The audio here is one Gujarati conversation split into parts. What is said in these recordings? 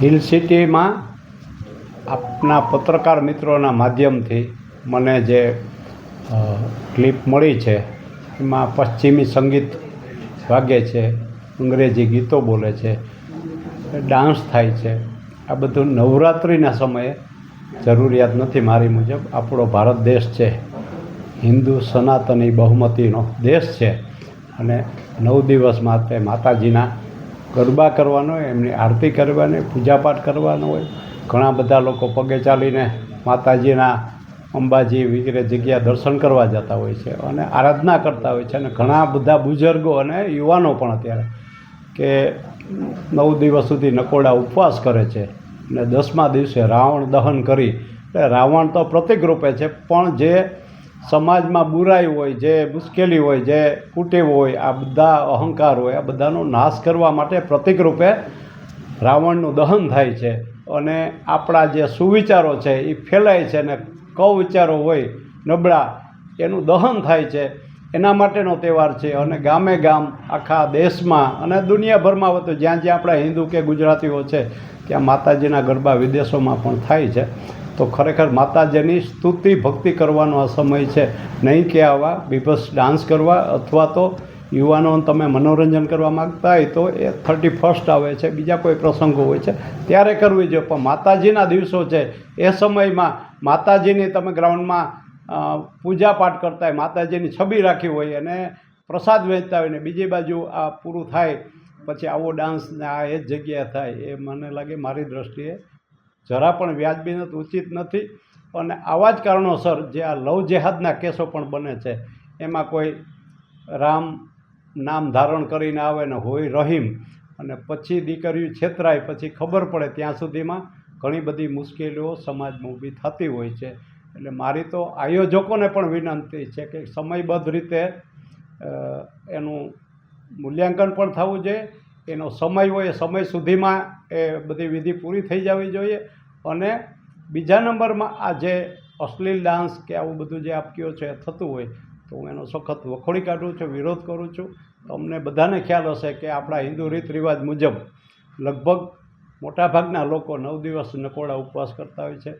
હિલ સિટીમાં આપના પત્રકાર મિત્રોના માધ્યમથી મને જે ક્લિપ મળી છે, એમાં પશ્ચિમી સંગીત વાગે છે, અંગ્રેજી ગીતો બોલે છે ડાન્સ થાય છે, આ બધું નવરાત્રિના સમયે જરૂરિયાત નથી મારી મુજબ. આપણો ભારત દેશ છે, હિન્દુ સનાતની બહુમતીનો દેશ છે અને નવ દિવસ માટે માતાજીના ગરબા કરવાનો હોય, એમની આરતી કરવાની, પૂજાપાઠ કરવાનો હોય. ઘણા બધા લોકો પગે ચાલીને માતાજીના અંબાજી વગેરે જગ્યા દર્શન કરવા જતા હોય છે અને આરાધના કરતા હોય છે. અને ઘણા બધા બુઝુર્ગો અને યુવાનો પણ અત્યારે કે નવ દિવસ સુધી નકોડા ઉપવાસ કરે છે અને દસમા દિવસે રાવણ દહન કરી. એટલે રાવણ તો પ્રતિક રૂપે છે, પણ જે સમાજમાં બુરાઈ હોય, જે મુશ્કેલી હોય, જે કુટેવ હોય, આ બધા અહંકાર હોય, આ બધાનો નાશ કરવા માટે પ્રતિકરૂપે રાવણનું દહન થાય છે. અને આપણા જે સુવિચારો છે, એ ફેલાય છે અને કવિચારો હોય, નબળા, એનું દહન થાય છે. એના માટેનો તહેવાર છે અને ગામે ગામ, આખા દેશમાં અને દુનિયાભરમાં વધુ જ્યાં જ્યાં આપણા હિન્દુ કે ગુજરાતીઓ છે, ત્યાં માતાજીના ગરબા વિદેશોમાં પણ થાય છે. તો ખરેખર માતાજીની સ્તુતિ, ભક્તિ કરવાનો આ સમય છે. નહીં કે આવા બીભસ ડાન્સ કરવા અથવા તો યુવાનોને તમે મનોરંજન કરવા માગતા હોય તો એ થર્ટી ફર્સ્ટ આવે છે, બીજા કોઈ પ્રસંગો હોય છે. ત્યારે કરવી જોઈએ. પણ માતાજીના દિવસો છે, એ સમયમાં માતાજીની તમે ગ્રાઉન્ડમાં અ, પૂજા પાઠ કરતા હોય માતાજીની છબી રાખી હોય અને પ્રસાદ વેચતા હોય ને બીજી બાજુ આ પૂરું થાય પછી આવો ડાન્સ ને આ એ જ જગ્યાએ થાય એ મને લાગે મારી દ્રષ્ટિએ જરા પણ વ્યાજબી નથી ઉચિત નથી. અને આવા જ કારણોસર જે આ લવ જેહાદના કેસો પણ બને છે એમાં કોઈ રામ નામ ધારણ કરીને આવે ને હોય રહીમ અને પછી દીકરીઓ છેતરાય પછી ખબર પડે ત્યાં સુધીમાં ઘણી બધી મુશ્કેલીઓ સમાજમાં ઊભી થતી હોય છે. એટલે મારી તો આયોજકોને પણ વિનંતી છે કે સમયબદ્ધ રીતે એનું મૂલ્યાંકન પણ થવું જોઈએ. એનો સમય હોય એ સમય સુધીમાં એ બધી વિધિ પૂરી થઈ જવી જોઈએ. અને બીજા નંબરમાં આ જે અશ્લીલ ડાન્સ કે આવું બધું જે આપકીઓ છે, થતું હોય, તો હું એનો સખત વખોડી કાઢું છું, વિરોધ કરું છું. તમને બધાને ખ્યાલ હશે કે આપણા હિન્દુ રીત રિવાજ મુજબ લગભગ મોટાભાગના લોકો નવ દિવસ નકોડા ઉપવાસ કરતા હોય છે.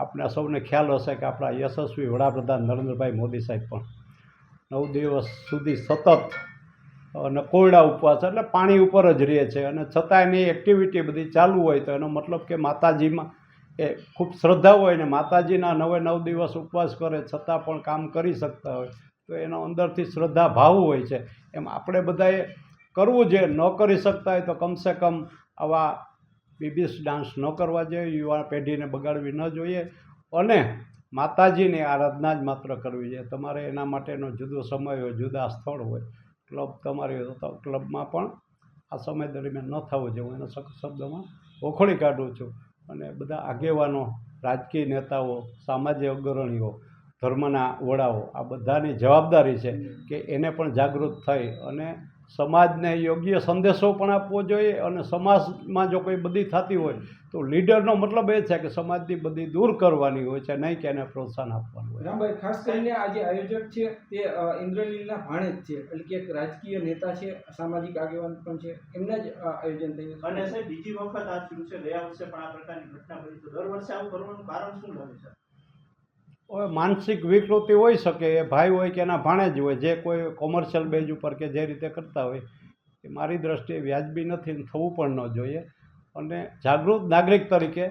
આપણે સૌને ખ્યાલ હશે કે આપણા યશસ્વી વડાપ્રધાન નરેન્દ્રભાઈ મોદી સાહેબ પણ નવ દિવસ સુધી સતત, અને કોયડા ઉપવાસ એટલે પાણી ઉપર જ રહે છે. અને છતાં એની એક્ટિવિટી બધી ચાલુ હોય તો એનો મતલબ કે માતાજીમાં એ ખૂબ શ્રદ્ધા હોય ને માતાજીના નવે નવ દિવસ ઉપવાસ કરે છતાં પણ કામ કરી શકતા હોય તો એનો અંદરથી શ્રદ્ધા ભાવ હોય છે. એમ આપણે બધાએ કરવું જોઈએ. ન કરી શકતા હોય તો કમસે કમ આવા બીબીસ ડાન્સ ન કરવા જોઈએ, યુવા પેઢીને બગાડવી ન જોઈએ અને માતાજીની આરાધના જ માત્ર કરવી જોઈએ. તમારે એના માટેનો જુદો સમય હોય, જુદા સ્થળ હોય. ક્લબ તમારી ક્લબમાં પણ આ સમય દરમિયાન ન થવું જોઈએ. હું એના સખત શબ્દોમાં વખોડી કાઢું છું. અને બધા આગેવાનો, રાજકીય નેતાઓ, સામાજિક અગ્રણીઓ, ધર્મના વડાઓ, આ બધાની જવાબદારી છે કે એને પણ જાગૃત થઈ અને સમાજને યોગ્ય સંદેશો પણ આપવો જોઈએ અને સમાજમાં જો કોઈ બધી થતી હોય તો લીડરનો મતલબ એ છે કે સમાજની બધી દૂર કરવાની હોય છે નહીં કે એને પ્રોત્સાહન આપવાનું હોય. રામભાઈ ખાસ કરીને આ જે આયોજક છે તે ઇન્દ્રનીલના ભાણેજ છે એટલે કે એક રાજકીય નેતા છે સામાજિક આગેવાન પણ છે એમના જ આયોજન થયું અને સાહેબ બીજી વખત આ થયું છે ગયા વર્ષે પણ આ પ્રકારની ઘટના બની તો દર વર્ષે આવું કરવાનું કારણ શું લાગે છે? હવે માનસિક વિકૃતિ હોઈ શકે, એ ભાઈ હોય કે એના ભાણેજ હોય, જે કોઈ કોમર્શિયલ બેઝ ઉપર કે જે રીતે કરતા હોય, એ મારી દ્રષ્ટિએ વ્યાજબી નથી ને થવું પણ ન જોઈએ. અને જાગૃત નાગરિક તરીકે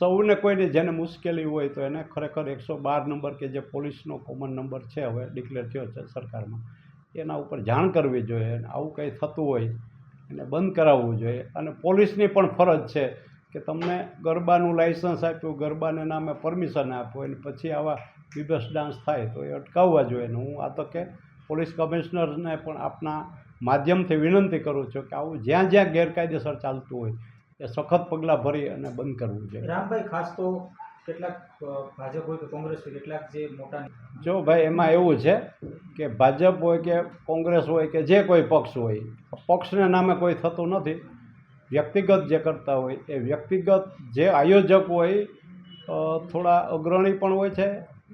સૌને કોઈને જેને મુશ્કેલી હોય તો એને ખરેખર એકસો બાર નંબર કે જે પોલીસનો કોમન નંબર છે હવે ડિક્લેર થયો છે સરકારમાં, એના ઉપર જાણ કરવી જોઈએ અને આવું કંઈ થતું હોય એને બંધ કરાવવું જોઈએ. અને પોલીસની પણ ફરજ છે કે તમને ગરબાનું લાઇસન્સ આપ્યું ગરબાને નામે પરમિશન આપ્યું અને પછી આવા બીબસ ડાન્સ થાય તો એ અટકાવવા જોઈએ. ને હું આ તો કે પોલીસ કમિશનરને પણ આપના માધ્યમથી વિનંતી કરું છું કે આવું જ્યાં જ્યાં ગેરકાયદેસર ચાલતું હોય એ સખત પગલાં ભરી અને બંધ કરવું જોઈએ. રામભાઈ ખાસ તો કેટલાક ભાજપ હોય કે કોંગ્રેસ હોય કેટલાક જે મોટા જો ભાઈ એમાં એવું છે કે ભાજપ હોય કે કોંગ્રેસ હોય કે જે કોઈ પક્ષ હોય પક્ષને નામે કોઈ થતું નથી. વ્યક્તિગત જે કરતા હોય એ વ્યક્તિગત જે આયોજક હોય થોડા અગ્રણી પણ હોય છે,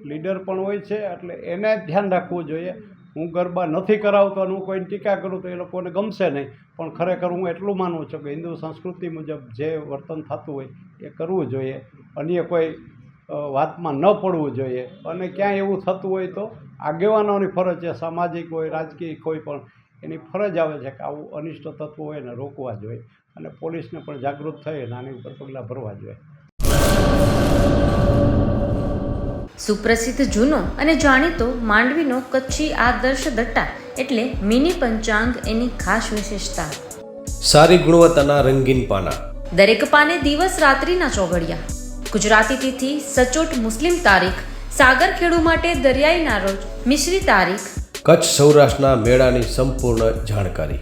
લીડર પણ હોય છે, એટલે એને ધ્યાન રાખવું જોઈએ. હું ગરબા નથી કરાવતો અને હું કોઈને ટીકા કરું તો એ લોકોને ગમશે નહીં. પણ ખરેખર હું એટલું માનું છું કે હિન્દુ સંસ્કૃતિ મુજબ જે વર્તન થતું હોય એ કરવું જોઈએ. અન્ય કોઈ વાતમાં ન પડવું જોઈએ. અને ક્યાંય એવું થતું હોય તો આગેવાનોની ફરજ છે, સામાજિક હોય, રાજકીય કોઈ પણ, એની ફરજ આવે છે કે આવું અનિષ્ટ તત્વો હોય એને રોકવા જોઈએ. અને પોલીસને પણ જાગૃત થઈ અને આની ઉપર પગલાં ભરવા જોઈએ. સુપ્રસિદ્ધ જૂનો અને જાણીતો માંડવીનો કચ્છી આદર્શ દટ્ટા એટલે મિની પંચાંગ એની ખાસ વિશેષતા. સારી ગુણવત્તાના રંગીન પાના. દરેક પાને દિવસ રાત્રિના ચોઘડિયા. ગુજરાતી તિથિ સચોટ મુસ્લિમ તારીખ સાગર ખેડુ માટે દરિયાઈના રોજ મિશ્રી તારીખ. કચ્છ સૌરાષ્ટ્રના મેળાની સંપૂર્ણ જાણકારી.